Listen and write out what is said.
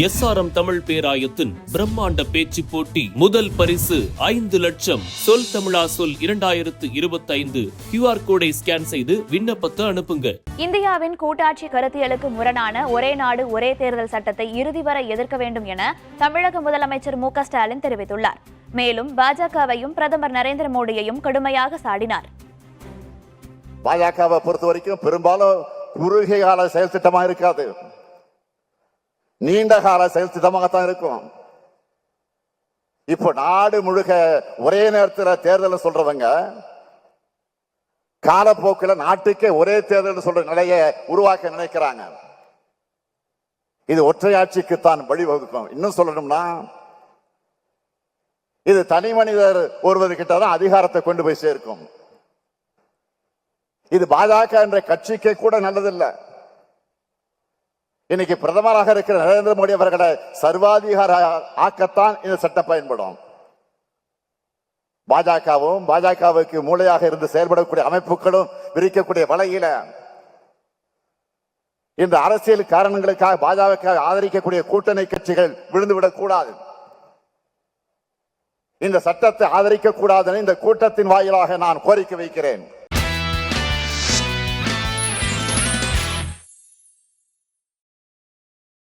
SRM Tamil பேராயத்தின் பிரம்மாண்ட பேச்சு போட்டி முதல் பரிசு ஐந்து லட்சம். சொல் தமிழா சொல் இரண்டாயிரத்து இருபத்தைந்து. கியூஆர் கோடை ஸ்கேன் செய்து விண்ணப்பத்தை அனுப்புங்க. இந்தியாவின் கூட்டாட்சி கருத்தியலுக்கு முரணான ஒரே நாடு ஒரே தேர்தல் சட்டத்தை இறுதி வரை எதிர்க்க வேண்டும் என தமிழக முதலமைச்சர் மு க ஸ்டாலின் தெரிவித்துள்ளார். மேலும் பாஜகவையும் பிரதமர் நரேந்திர மோடியையும் கடுமையாக சாடினார். பாஜகவை பொறுத்த வரைக்கும் பெரும்பாலும் குறுகிய கால செயல் திட்டமா இருக்காது. நீண்ட கால செயல் திட்டமாகத்தான் இருக்கும். இப்போ நாடு முழுக்க ஒரே நேரத்தில் தேர்தல் சொல்றவங்க காலப்போக்கில் நாட்டுக்கே ஒரே தேர்தல் சொல்ற நிலையை உருவாக்க நினைக்கிறாங்க. இது ஒற்றையாட்சிக்கு தான் வழிவகுக்கும். இன்னும் சொல்லணும்னா இது தனி மனிதர் ஒருவர்கிட்ட தான் அதிகாரத்தை கொண்டு போய் சேர்க்கும். இது பாஜக என்ற கட்சிக்கு கூட நல்லதில்லை. இன்னைக்கு பிரதமராக இருக்கிற நரேந்திர மோடி அவர்களை சர்வாதிகார ஆக்கத்தான் இந்த சட்டம் பயன்படும். பாஜகவும் பாஜகவுக்கு மூளையாக இருந்து செயல்படக்கூடிய அமைப்புகளும் விரிக்கக்கூடிய வலையில இந்த அரசியல் காரணங்களுக்காக பாஜக ஆதரிக்கக்கூடிய கூட்டணி கட்சிகள் விழுந்துவிடக் கூடாது இந்த சட்டத்தை ஆதரிக்க கூடாதுன்னு இந்த கூட்டத்தின் வாயிலாக நான் கோரிக்கை வைக்கிறேன்.